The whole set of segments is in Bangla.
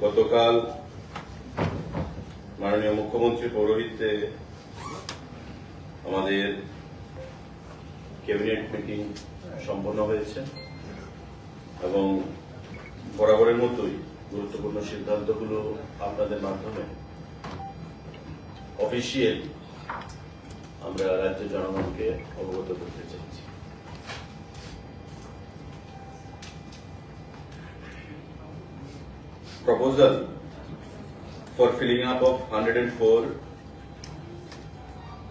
গতকাল মাননীয় মুখ্যমন্ত্রী পৌরোহিত্যে আমাদের ক্যাবিনেট মিটিং সম্পন্ন হয়েছে এবং বরাবরের মতোই গুরুত্বপূর্ণ সিদ্ধান্তগুলো আপনাদের মাধ্যমে অফিসিয়াল আমরা রাজ্যের জনগণকে অবগত করতে চাইছি। proposal for filling up of 104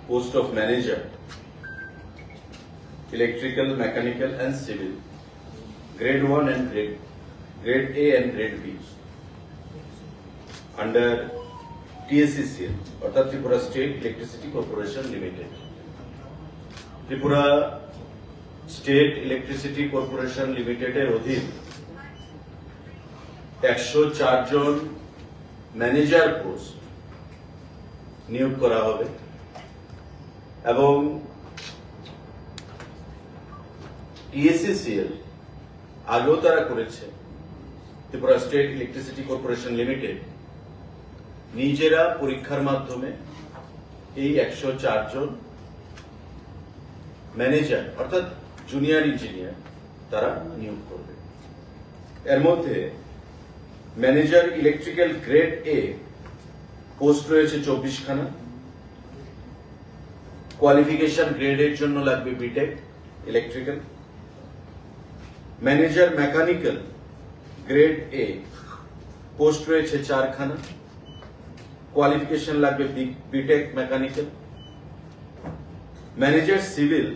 post of manager, electrical, mechanical and civil, grade 1 and grade, grade A and grade B, under TSCCL, অর্থাৎ Tripura state electricity corporation limited Tripura state electricity corporation লিমিটেডের অধীন একশো জন ম্যানেজার পোস্ট নিয়োগ করা হবে এবং টিএসসিসিএল আগেও তারা করেছে। Tripura state electricity corporation limited নিজেরা পরীক্ষার মাধ্যমে এই একশো জন ম্যানেজার অর্থাৎ জুনিয়র ইঞ্জিনিয়ার তারা নিয়োগ করবে। এর মধ্যে manager electrical grade A post রয়েছে চব্বিশ খানা কোয়ালিফিকেশন গ্রেডের জন্য লাগবে BTech electrical manager mechanical grade A post রয়েছে চারখানা। কোয়ালিফিকেশন লাগবে BTech mechanical manager civil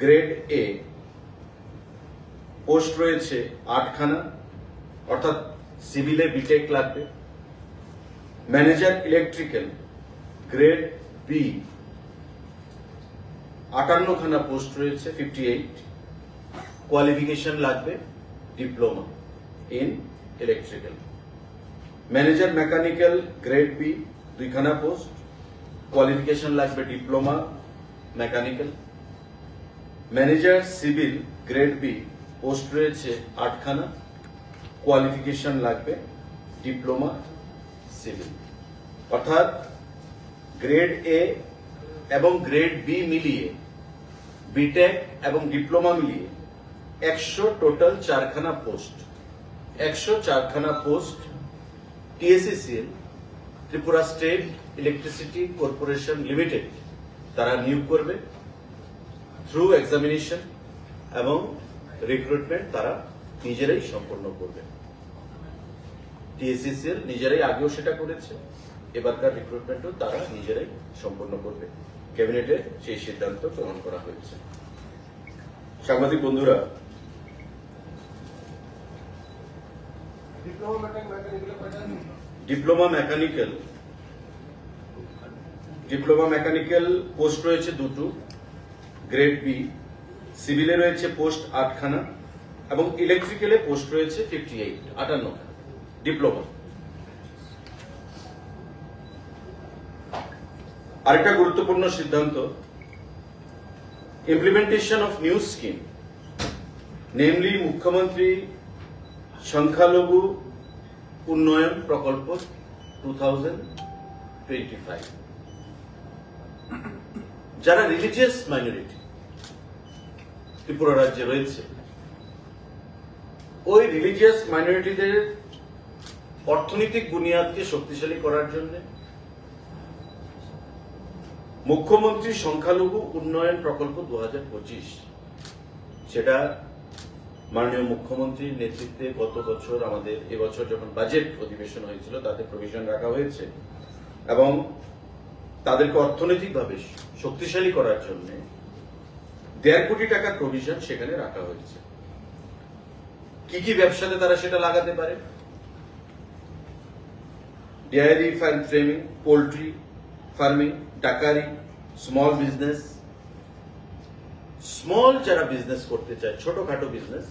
grade A post রয়েছে আটখানা। অর্থাৎ সিভিলে বিটেক লাগবে। ম্যানেজার ইলেকট্রিক্যাল গ্রেড বি আটান্নখানা পোস্ট রয়েছে ফিফটি এইট কোয়ালিফিকেশন লাগবে diploma in electrical manager mechanical grade B দুইখানা post qualification লাগবে diploma mechanical manager civil grade B post রয়েছে, আটখানা। কোয়ালিফিকেশন লাগবে ডিপ্লোমা সিভিল অর্থাৎ গ্রেড এ এবং গ্রেড বি মিলিয়ে বিটেক এবং ডিপ্লোমা মিলিয়ে একশো টোটাল চারখানা পোস্ট একশো চারখানা post TSCCL Tripura state electricity corporation limited তারা নিয়োগ করবে থ্রু এক্সামিনেশন এবং রিক্রুটমেন্ট তারা নিজেরাই সম্পন্ন করবে। টিএসসিসিএল নিজেরাই আগেও সেটা করেছে। এবারকার রিক্রুটমেন্টও তারা নিজেরাই সম্পন্ন করবে। ক্যাবিনেটে সেই সিদ্ধান্ত গ্রহণ করা হয়েছে। সাংবাদিক বন্ধুরা diploma mechanical diploma mechanical post রয়েছে দুটো। গ্রেড বি সিভিলে রয়েছে পোস্ট আটখানা এবং ইলেকট্রিক্যালে পোস্ট রয়েছে ফিফটি এইট আটান্ন ডিপ্লোমা। আরেকটা গুরুত্বপূর্ণ সিদ্ধান্ত implementation of new scheme namely মুখ্যমন্ত্রী সংখ্যালঘু উন্নয়ন প্রকল্প টু যারা রিলিজিয়াস মাইনরিটি ত্রিপুরা রাজ্যে রয়েছে, ওই রিলিজিয়াস মাইনরিটিদের অর্থনৈতিক বুনিয়াদকে শক্তিশালী করার জন্য মুখ্যমন্ত্রী সংখ্যালঘু উন্নয়ন প্রকল্প দু সেটা মাননীয় মুখ্যমন্ত্রীর নেতৃত্বে গত বছর আমাদের এবছর যখন বাজেট অধিবেশন হয়েছিল, তাতে প্রভিশন রাখা হয়েছে এবং তাদেরকে অর্থনৈতিকভাবে শক্তিশালী করার জন্য দেড় কোটি টাকার প্রভিশন সেখানে রাখা হয়েছে। কি কি ব্যবসাতে তারা সেটা লাগাতে পারে? Dairy farm framing poultry farming duckery small business small যারা বিজনেস করতে চায়, ছোটখাটো বিজনেস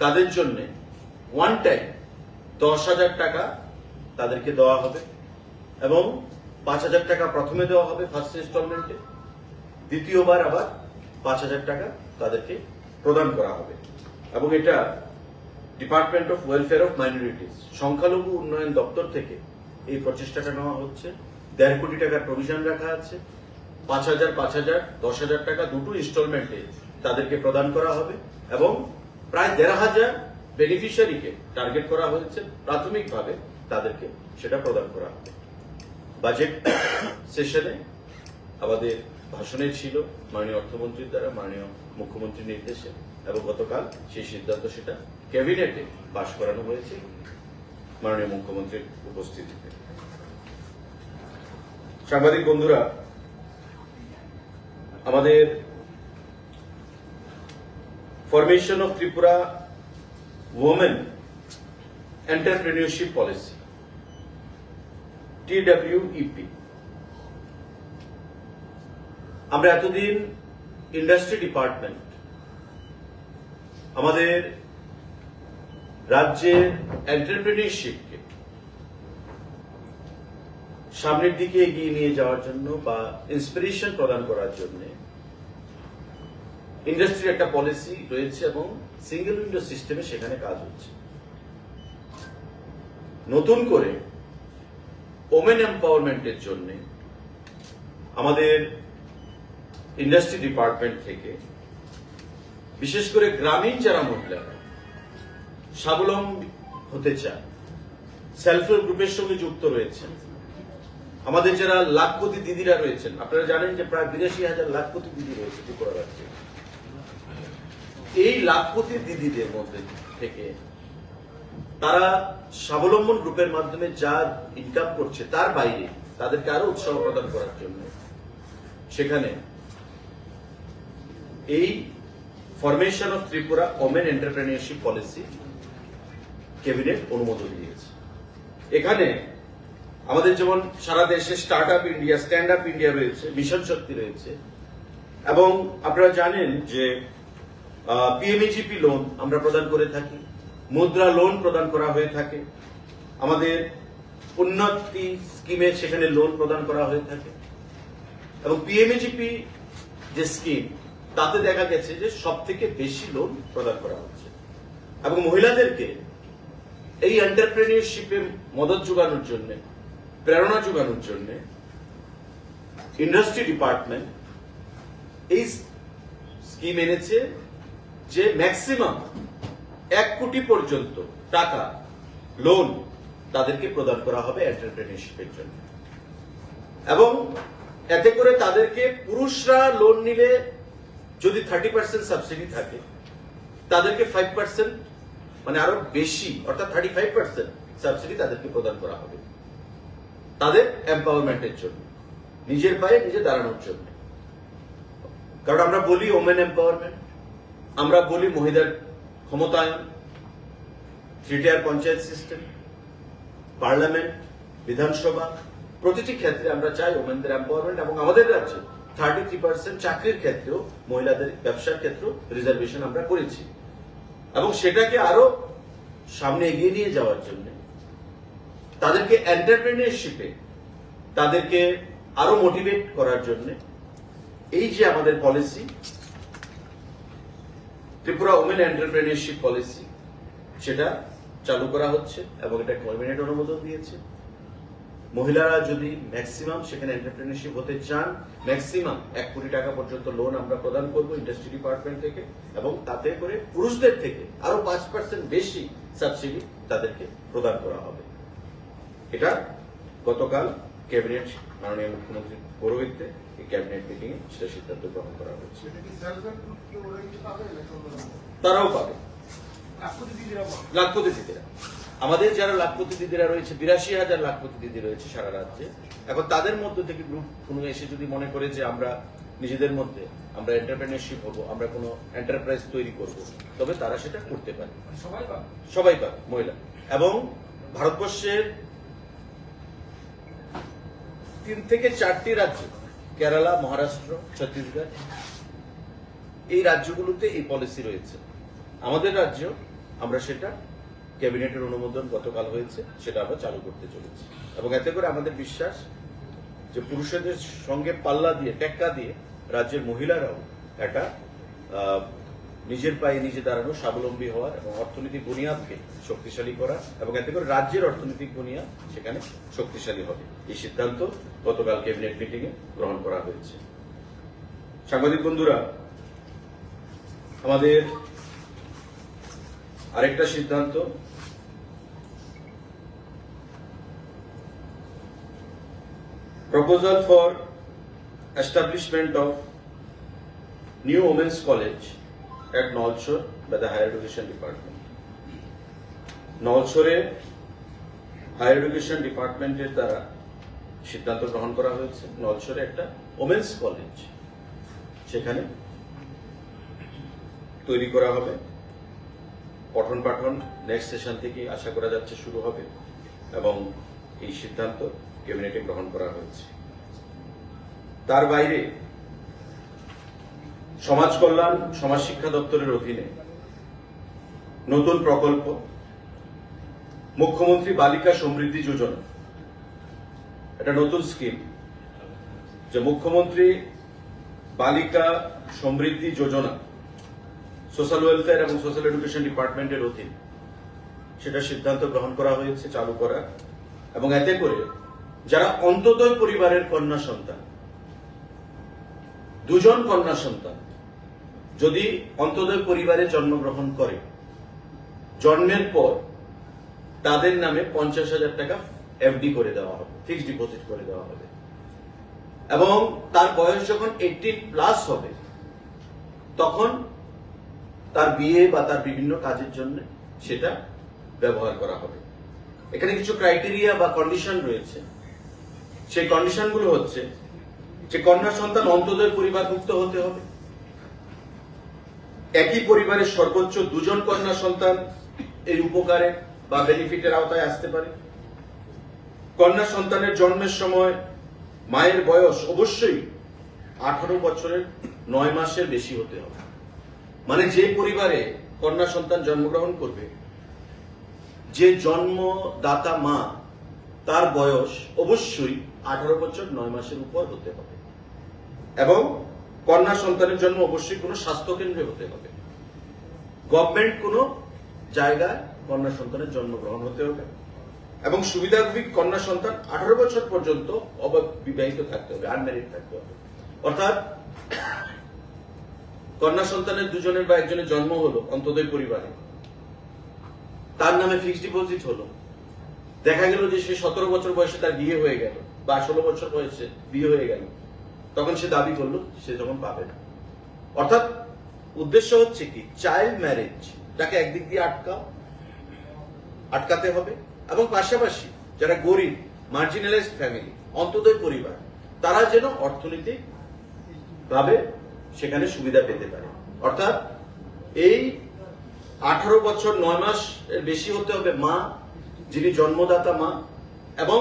তাদের জন্য ওয়ান টাইম দশ হাজার টাকা তাদেরকে দেওয়া হবে এবং পাঁচ হাজার টাকা প্রথমে দেওয়া হবে ফার্স্ট ইনস্টলমেন্টে দ্বিতীয়বার আবার পাঁচ হাজার টাকা তাদেরকে প্রদান করা হবে। এবং এটা department of welfare of minorities সংখ্যালঘু উন্নয়ন দপ্তর থেকে এই প্রচেষ্টাটা নেওয়া হচ্ছে। দেড় কোটি টাকার প্রভিশন রাখা আছে। পাঁচ হাজার পাঁচ হাজার, দশ হাজার টাকা দুটো ইনস্টলমেন্টে তাদেরকে প্রদান করা হবে এবং প্রায় দেড় হাজার বেনিফিশিয়ারিকে টার্গেট করা হয়েছে। প্রাথমিকভাবে তাদেরকে সেটা প্রদান করা হবে। বাজেট সেশনে আমাদের ভাষণে ছিল মাননীয় অর্থমন্ত্রীর দ্বারা, মাননীয় মুখ্যমন্ত্রীর নির্দেশে এবং গতকাল সেই সিদ্ধান্ত সেটা ক্যাবিনেটে পাশ করানো হয়েছে। মাননীয় মুখ্যমন্ত্রীর উপস্থিতিতে। সাংবাদিক বন্ধুরা, আমাদের formation of Tripura women entrepreneurship policy TWEP আমরা এতদিন ইন্ডাস্ট্রি ডিপার্টমেন্ট আমাদের রাজ্যের এন্টারপ্রেনিয়রশিপকে সামনের দিকে এগিয়ে নিয়ে যাওয়ার জন্য বা ইন্সপিরেশন প্রদান করার জন্য ইন্ডাস্ট্রির একটা পলিসি রয়েছে এবং সিঙ্গেল উইন্ডো সিস্টেমে সেখানে কাজ হচ্ছে। নতুন করে ওমেন এম্পাওয়ারমেন্টের জন্য আমাদের ইন্ডাস্ট্রি ডিপার্টমেন্ট থেকে বিশেষ করে গ্রামীণ যারা মহিলারা স্বাবলম্বী হতে চায়। সেলফ হেল্প গ্রুপের সঙ্গে যুক্ত রয়েছেন। আমাদের যারা লাখপতি দিদিরা রয়েছেন, আপনারা জানেন যে প্রায় বিরাশি হাজার লাখপতি দিদি রয়েছে ত্রিপুরা রাজ্যে এই লাখপতি দিদিদের মধ্যে থেকে তারা স্বাবলম্বন গ্রুপের মাধ্যমে যা ইনকাম করছে তার বাইরে তাদেরকে আরও উৎসাহ প্রদান করার জন্য সেখানে এই formation of Tripura women entrepreneurship policy cabinet অনুমোদন দিয়েছে এখানে আমাদের যেমন সারা দেশে start up India stand up India রয়েছে, মিশন শক্তি রয়েছে। এবং আপনারা জানেন যে পিএমইজিপি লোন আমরা প্রদান করে থাকি, মুদ্রা লোন প্রদান করা হয়ে থাকে, আমাদের উন্নতি স্কিমে সেখানে লোন প্রদান করা হয়ে থাকে। এবং পিএমইজিপি যে স্কিম, তাতে দেখা গেছে যে সব থেকে বেশি লোন প্রদান করা হচ্ছে। এবং মহিলাদেরকে এই এন্টারপ্রেনিয়রশিপে মদত যোগানোর জন্য, প্রেরণা যোগানোর জন্য ইন্ডাস্ট্রি ডিপার্টমেন্ট এই স্কিম এনেছে যে ম্যাক্সিমাম এক কোটি পর্যন্ত টাকা লোন তাদেরকে প্রদান করা হবে এন্টারপ্রেনিয়রশিপের জন্য। এবং এতে করে তাদেরকে পুরুষরা লোন নিলে যদি থার্টি পার্সেন্ট সাবসিডি থাকে, তাদেরকে ফাইভ পার্সেন্ট মানে আরও বেশি, অর্থাৎ থার্টি ফাইভ পার্সেন্ট সাবসিডি তাদেরকে প্রদান করা হবে। তাদের এম্পাওয়ারমেন্টের জন্য, নিজের পায়ে নিজে দাঁড়ানোর জন্য। কারণ আমরা বলি ওমেন এম্পাওয়ারমেন্ট আমরা বলি মহিলার ক্ষমতায়ন three tier panchayat system parliament বিধানসভা, প্রতিটি ক্ষেত্রে আমরা চাই ওমেনদের এম্পাওয়ারমেন্ট এবং আমাদের রাজ্যে থার্টি থ্রি পার্সেন্ট চাকরির ক্ষেত্রেও মহিলাদের ব্যবসার ক্ষেত্রেও রিজার্ভেশন আমরা করেছি। এবং সেটাকে আরও সামনে এগিয়ে নিয়ে যাওয়ার জন্য, তাদেরকে এন্টারপ্রেনিয়রশিপে তাদেরকে আরও মোটিভেট করার জন্য, এই যে আমাদের policy Tripura women entrepreneurship policy সেটা চালু করা হচ্ছে এবং এটা ক্যাবিনেট অনুমোদন দিয়েছে। মহিলারা যদি ম্যাক্সিমাম সেখানে এন্টারপ্রেনিয়রশিপ হতে চান ম্যাক্সিমাম এক কোটি টাকা পর্যন্ত লোন আমরা প্রদান করব ইন্ডাস্ট্রি ডিপার্টমেন্ট থেকে এবং তাতে করে পুরুষদের থেকে আরও পাঁচ পার্সেন্ট বেশি সাবসিডি তাদেরকে প্রদান করা হবে এটা গতকাল ক্যাবিনেট মাননীয় মুখ্যমন্ত্রীর পৌরোহিত্যে এই ক্যাবিনেট মিটিং এ সেটা সিদ্ধান্ত গ্রহণ করা হয়েছে? তারাও পাবে। লাখপতি দিদিরা আমাদের যারা লাখপতি দিদিরা রয়েছে বিরাশি হাজার লাখপতি দিদি রয়েছে সারা রাজ্যে এখন তাদের মধ্য থেকে গ্রুপ কোনো এসে যদি মনে করে যে আমরা নিজেদের মধ্যে আমরা এন্টারপ্রেনারশিপ হব আমরা কোনো এন্টারপ্রাইজ তৈরি করব তবে তারা সেটা করতে পারে। মানে সবাই পাবে। সবাই পাবে মহিলা। এবং ভারতবর্ষের তিন থেকে চারটি রাজ্য কেরালা মহারাষ্ট্র ছত্তিশগড় এই রাজ্যগুলোতে এই পলিসি রয়েছে। আমাদের রাজ্য আমরা সেটা ক্যাবিনেটের অনুমোদন গতকাল হয়েছে, সেটা আমরা চালু করতে চলেছি। এবং এতে করে আমাদের বিশ্বাস যে পুরুষদের সঙ্গে পাল্লা দিয়ে, টেক্কা দিয়ে রাজ্যের মহিলারাও একটা নিজের পায়ে নিজে দাঁড়ানো, স্বাবলম্বী হওয়ার এবং অর্থনৈতিক বুনিয়াদকে শক্তিশালী করা এবং এতে করে রাজ্যের অর্থনৈতিক বুনিয়াদ সেখানে শক্তিশালী হবে। এই সিদ্ধান্ত গতকাল ক্যাবিনেট মিটিং এ গ্রহণ করা হয়েছে। সাংবাদিক বন্ধুরা, আমাদের আরেকটা সিদ্ধান্ত। Proposal for establishment of new women's college at Nalchar বা দ্য হায়ার এডুকেশন ডিপার্টমেন্ট নলছরের হায়ার এডুকেশন ডিপার্টমেন্টের দ্বারা সিদ্ধান্ত গ্রহণ করা হয়েছে। নলছরে একটা ওমেন্স কলেজ সেখানে তৈরি করা হবে। পঠন পাঠন নেক্সট সেশন থেকে আশা করা যাচ্ছে শুরু হবে এবং এই সিদ্ধান্ত ক্যাবিনেটে গ্রহণ করা হয়েছে। তার বাইরে সমাজ কল্যাণ, সমাজ শিক্ষা দপ্তরের অধীনে নতুন প্রকল্প, মুখ্যমন্ত্রী বালিকা সমৃদ্ধি যোজনা এটা নতুন স্কিম যে মুখ্যমন্ত্রী বালিকা সমৃদ্ধি যোজনা সোশ্যাল ওয়েলফেয়ার এবং সোশ্যাল এডুকেশন ডিপার্টমেন্টের অধীন সেটা সিদ্ধান্ত গ্রহণ করা হয়েছে, চালু করার। এবং এতে করে যারা অন্তদয় পরিবারের কন্যা সন্তান, দুজন কন্যা সন্তান, যদি অন্তদয় পরিবারে জন্মগ্রহণ করে, জন্মের পর তাদের নামে পঞ্চাশ হাজার টাকা এফডি করে দেওয়া হবে, ফিক্সড ডিপোজিট করে দেওয়া হবে। এবং তার বয়স যখন এইটিন প্লাস হবে, তখন তার বিয়ে বা তার বিভিন্ন কাজের জন্য সেটা ব্যবহার করা হবে। এখানে কিছু ক্রাইটেরিয়া বা কন্ডিশন রয়েছে। সেই কন্ডিশনগুলো হচ্ছে যে কন্যা সন্তান অন্তদয় পরিবারভুক্ত হতে হবে। একই পরিবারের সর্বোচ্চ দুজন কন্যা সন্তান এই উপকারে বা বেনিফিটের আওতায় আসতে পারে। কন্যা সন্তানের জন্মের সময় মায়ের বয়স অবশ্যই আঠারো বছরের নয় মাসের বেশি হতে হবে। মানে যে পরিবারে কন্যা সন্তান জন্মগ্রহণ করবে, যে জন্মদাতা মা, তার বয়স অবশ্যই আঠারো বছর নয় মাসের উপর হতে হবে। এবং কন্যা সন্তানের জন্ম অবশ্যই কোনো স্বাস্থ্য কেন্দ্রে হতে হবে। গভর্নমেন্ট কোনো জায়গায় কন্যা সন্তানের জন্মগ্রহণ হতে হবে। এবং সুবিধাভোগী কন্যা সন্তান আঠারো বছর পর্যন্ত অবিবাহিত থাকতে হবে আনম্যারিড থাকতে হবে। অর্থাৎ কন্যা সন্তানের দুজনের বা একজনের জন্ম হলো অন্তদয় পরিবারে। তার নামে ফিক্সড ডিপোজিট হলো। দেখা গেল যে সে সতেরো বছর বয়সে তার বিয়ে হয়ে গেল বা ষোলো বছর বয়সে বিয়ে হয়ে গেল। তখন সে দাবি করল সে তখন পাবে না। অর্থাৎ উদ্দেশ্য হচ্ছে কি? চাইল্ড ম্যারেজ তাকে একদিক দিয়ে আটকাও, আটকাতে হবে এবং পাশাপাশি যারা গরিব মার্জিনালাইজড ফ্যামিলি অন্তদয় পরিবার, তারা যেন অর্থনৈতিক ভাবে সেখানে সুবিধা পেতে পারে। অর্থাৎ এই আঠারো বছর নয় মাস বেশি হতে হবে মা, যিনি জন্মদাতা মা, এবং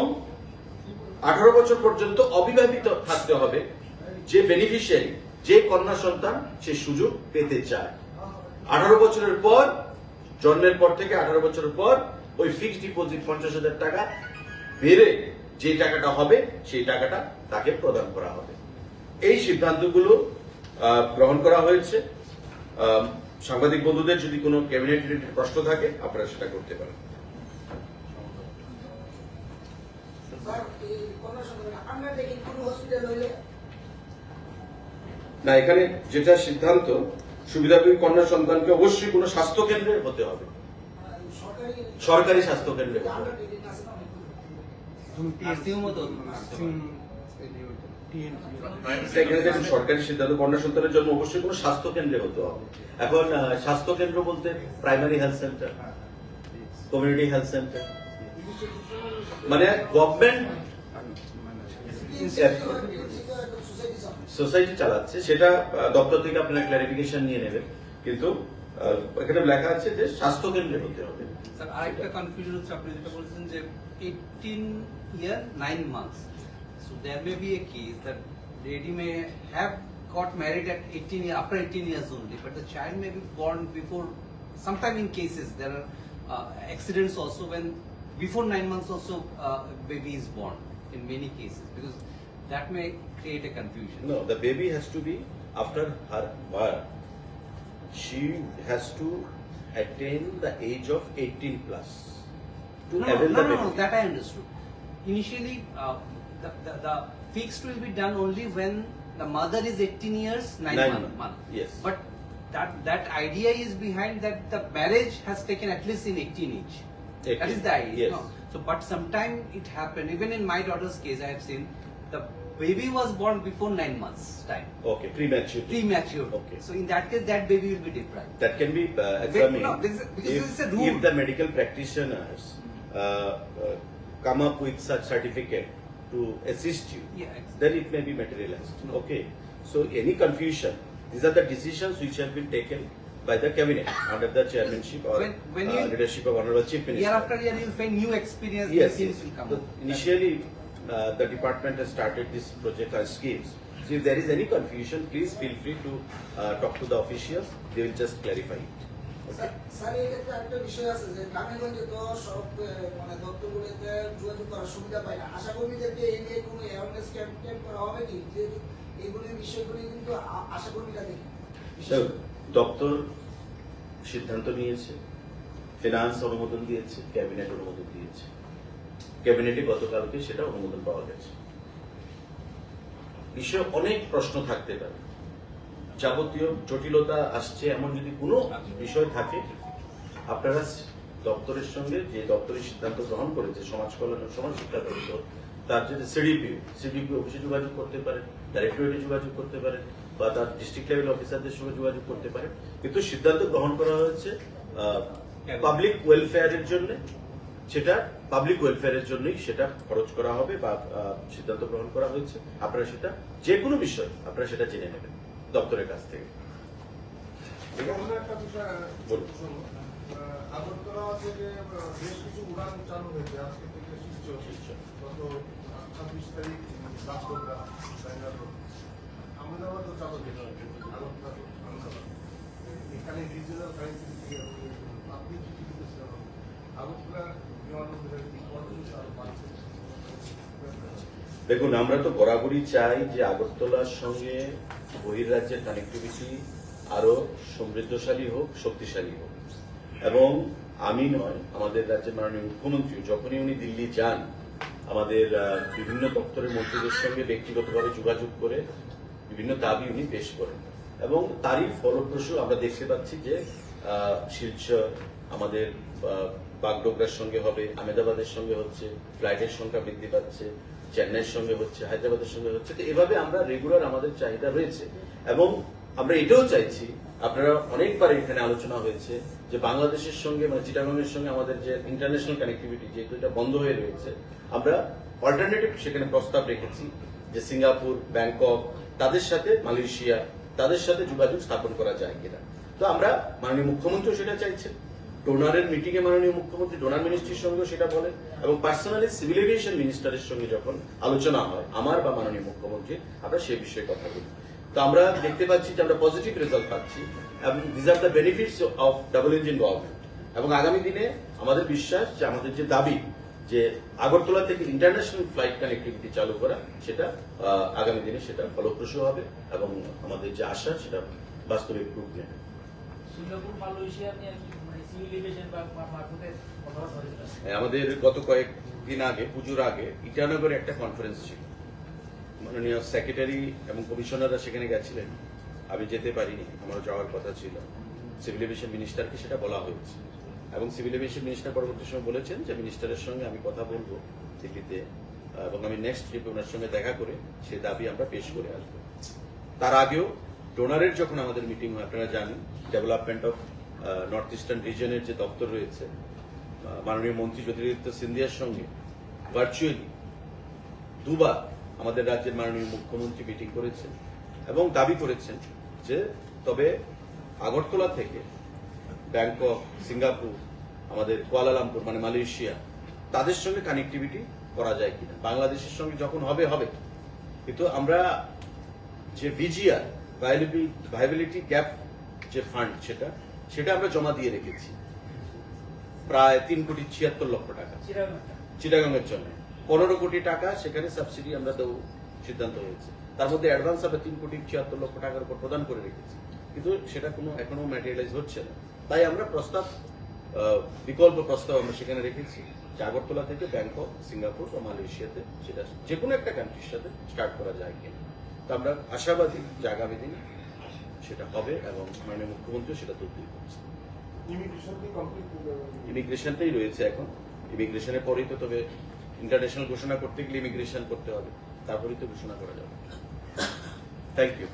আঠারো বছর পর্যন্ত অবিবাহিত থাকতে হবে, যে বেনিফিশিয়ারি যে কন্যা সন্তান সে সুযোগ পেতে চায়। আঠারো বছরের পর, জন্মের পর থেকে আঠারো বছরের পর, ওই ফিক্সড ডিপোজিট পঞ্চাশ হাজার টাকা বেড়ে যে টাকাটা হবে, সেই টাকাটা তাকে প্রদান করা হবে। এই সিদ্ধান্তগুলো গ্রহণ করা হয়েছে। আহ, সাংবাদিক বন্ধুদের যদি কোনো ক্যাবিনেট রিলেটেড প্রশ্ন থাকে আপনারা সেটা করতে পারেন। স্যার এই কন্যা সন্তান আমরা দেখি কোন হসপিটাল হইলে? না এখানে যেটা সিদ্ধান্ত সুবিধাভোগী কন্যা সন্তানকে অবশ্যই কোনো স্বাস্থ্য কেন্দ্রে হতে হবে। সরকারি সরকারি স্বাস্থ্য কেন্দ্রে সেন্টার মানে সোসাইটি চালাচ্ছে, সেটা দপ্তর থেকে আপনারা ক্লারিফিকেশন নিয়ে নেবেন। কিন্তু এখানে লেখা আছে যে স্বাস্থ্য কেন্দ্রে হতে হবে। আরেকটা কনফিউশন হচ্ছে, আপনি যেটা বলেছেন যে 18 year 9 months So there may be a case that lady may have got married at 18 year, after 18 years only, but the child may be born before. Sometime in cases there are uh, accidents also when before nine months also uh, baby is born in many cases because that may create a confusion. No, the baby has to be after her birth. She has to attain the age of 18 plus to no, avail no, the baby. No, no, that I understood. Initially, uh, the, the, the fixed will be done only when the mother is 18 years, 9 Nine month, month, yes. But that, that idea is behind that the marriage has taken at least in 18 age. That 18, is the idea. yes. No. So, but sometime it happened, even in my daughter's case, I have seen the baby was born before 9 months time. Okay, premature. Premature. Okay. So, in that case, that baby will be deprived. That can be uh, examined no, this is- because if, this is a rule. if the medical practitioners uh, uh, come up with such certificate to assist you. Yeah, exactly. then it may be materialized. No. Okay. So any confusion, these are the decisions which have been taken by the cabinet under the chairmanship or When- when uh, you- leadership of honorable chief minister. Year after year, you will find new experience, yes, yes. will come So up. initially, uh, the department has started this project and schemes. So if there is any confusion, please feel free to uh, talk to the officials. They will just clarify it. মানে সিদ্ধান্ত নিয়েছে ফিনান্স অনুমোদন দিয়েছে ক্যাবিনেট অনুমোদন দিয়েছে। ক্যাবিনেটে গতকালকে সেটা অনুমোদন পাওয়া গেছে। বিষয়ে অনেক প্রশ্ন থাকতে পারে। যাবতীয় জটিলতা আসছে, এমন যদি কোনো বিষয় থাকে, আপনারা দপ্তরের সঙ্গে যে দপ্তরের সিদ্ধান্ত গ্রহণ করেছে, সমাজ কল্যাণ ও সমাজ শিক্ষা দপ্তর তার যদি সিডিপিও সিডিপিও অফিসে যোগাযোগ করতে পারে, ডাইরেক্টরেটে যোগাযোগ করতে পারে, বা তার ডিস্ট্রিক্ট লেভেল অফিসারদের সঙ্গে যোগাযোগ করতে পারে। কিন্তু সিদ্ধান্ত গ্রহণ করা হয়েছে পাবলিক ওয়েলফেয়ারের জন্য, সেটা পাবলিক ওয়েলফেয়ারের জন্যই সেটা খরচ করা হবে বা সিদ্ধান্ত গ্রহণ করা হয়েছে। আপনারা সেটা যে কোনো বিষয়, আপনারা সেটা জেনে নেবেন। দপ্তরের কাছ থেকে। ঠিক আছে? অন্য একটা বিষয় বলুন। শুনুন। আহ, আগরতলা থেকে বেশ কিছু উড়ান চালু হয়েছে আজকে থেকে শিলচর গত ছাব্বিশ তারিখ বাসডোগরা আহমেদাবাদও চালু হয়েছে। আগরতলা এখানে আপনি কি কি আগরতলা বিমানবন্দরের ইম্পর্টেন্স আর বাড়ছে দেখুন আমরা তো বরাবরই চাই যে আগরতলার সঙ্গে বহির্রাজ্যের কানেক্টিভিটি আরও সমৃদ্ধশালী হোক, শক্তিশালী হোক। এবং আমি নয়, আমাদের রাজ্যের মাননীয় মুখ্যমন্ত্রী, যখনই উনি দিল্লি যান, আমাদের বিভিন্ন দপ্তরের মন্ত্রীদের সঙ্গে ব্যক্তিগতভাবে যোগাযোগ করে বিভিন্ন দাবি উনি পেশ করেন। এবং তারই ফলপ্রসূ আমরা দেখতে পাচ্ছি যে শিলচর আমাদের বাগডোগরার সঙ্গে হবে, আহমেদাবাদের সঙ্গে হচ্ছে ফ্লাইটের সংখ্যা বৃদ্ধি পাচ্ছে। চেন্নাইয়ের সঙ্গে হচ্ছে, হায়দ্রাবাদের সঙ্গে হচ্ছে, তো এভাবে আমরা রেগুলার আমাদের চাহিদা রয়েছে। এবং আমরা এটাও চাইছি, আপনারা অনেকবার এখানে আলোচনা হয়েছে যে বাংলাদেশের সঙ্গে মানে চিটাগংয়ের সঙ্গে আমাদের যে ইন্টারন্যাশনাল কানেক্টিভিটি যেহেতু এটা বন্ধ হয়ে রয়েছে, আমরা অল্টারনেটিভ সেখানে প্রস্তাব রেখেছি যে সিঙ্গাপুর, ব্যাংকক, তাদের সাথে মালয়েশিয়া, তাদের সাথে যোগাযোগ স্থাপন করা যায় কিনা। তো আমরা মাননীয় মুখ্যমন্ত্রীও সেটা চাইছেন। ডোনারের মিটিং এ মাননীয় মুখ্যমন্ত্রী, ডোনার মিনিস্ট্রির সঙ্গে সেটা বলেন এবং পার্সোনালি সিভিল এভিয়েশন মিনিস্টারের সঙ্গে যখন আলোচনা হয়, আমার বা মাননীয় মুখ্যমন্ত্রী আমরা সেই বিষয়ে কথা বলি। তো আমরা দেখতে পাচ্ছি যে আমরা পজিটিভ রেজাল্ট পাচ্ছি এবং these are the benefits of double engine government এবং আগামী দিনে আমাদের বিশ্বাস যে আমাদের যে দাবি যে আগরতলা থেকে ইন্টারন্যাশনাল ফ্লাইট কানেক্টিভিটি চালু করা, সেটা আগামী দিনে সেটা ফলপ্রসূ হবে এবং আমাদের যে আশা, সেটা বাস্তবিক রূপ নেবে সিঙ্গাপুর মালয়েশিয়া নিয়ে হ্যাঁ, আমাদের গত কয়েকদিন আগে পুজোর আগে ইটানগরে একটা কনফারেন্স ছিল। মাননীয় সেক্রেটারি এবং কমিশনাররা সেখানে গেছিলেন। আমি যেতে পারিনি আমার যাওয়ার কথা ছিল। সিভিল এভিয়েশন মিনিস্টারকে সেটা বলা হয়েছে। এবং সিভিল এভিয়েশন মিনিস্টার পরবর্তী সময় বলেছেন যে মিনিস্টারের সঙ্গে আমি কথা বলব দিল্লিতে এবং আমি নেক্সট ট্রিপে ওনার সঙ্গে দেখা করে সে দাবি আমরা পেশ করে আসব। তার আগেও ডোনারের যখন আমাদের মিটিং হয় আপনারা জানেন ডেভেলপমেন্ট অফ নর্থ ইস্টার্ন রিজনের যে দপ্তর রয়েছে মাননীয় মন্ত্রী জ্যোতিরাদিত্য সিন্ধিয়ার সঙ্গে ভার্চুয়ালি দুবার আমাদের রাজ্যের মাননীয় মুখ্যমন্ত্রী মিটিং করেছেন এবং দাবি করেছেন যে তবে আগরতলা থেকে ব্যাংকক সিঙ্গাপুর আমাদের কুয়ালালামপুর মানে মালয়েশিয়া তাদের সঙ্গে কানেক্টিভিটি করা যায় কিনা। বাংলাদেশের সঙ্গে যখন হবে হবে। কিন্তু আমরা যে ভিজিআর ভাইবিলিটি গ্যাপ যে ফান্ড সেটা সেটা আমরা জমা দিয়ে রেখেছি। প্রায় তিন কোটি ছিয়াত্তর লক্ষ টাকা। চিটাগাংয়ের জন্য। পনেরো কোটি টাকা সেখানে সাবসিডি আমরা দেবো, সিদ্ধান্ত হয়েছে। তার মধ্যে অ্যাডভান্স আমরা তিন কোটি ছিয়াত্তর লক্ষ টাকার উপর প্রদান করে রেখেছি। কিন্তু সেটা কোনো, এখনও ম্যাটেরিয়ালাইজ হচ্ছে না। তাই আমরা প্রস্তাব বিকল্প প্রস্তাব আমরা সেখানে রেখেছি। আগরতলা থেকে ব্যাংকক, সিঙ্গাপুর বা মালয়েশিয়াতে সেটা যে কোনো একটা কান্ট্রির সাথে স্টার্ট করা যায় কিনা। তো আমরা আশাবাদী যে আগামী দিনে সেটা হবে এবং মাননীয় মুখ্যমন্ত্রী সেটা তদবির করছে। ইমিগ্রেশনটাই রয়েছে এখন। ইমিগ্রেশনের পরেই তো তবে ইন্টারন্যাশনাল ঘোষণা করতে গেলে ইমিগ্রেশন করতে হবে। তারপরেই তো ঘোষণা করা যাবে। Thank you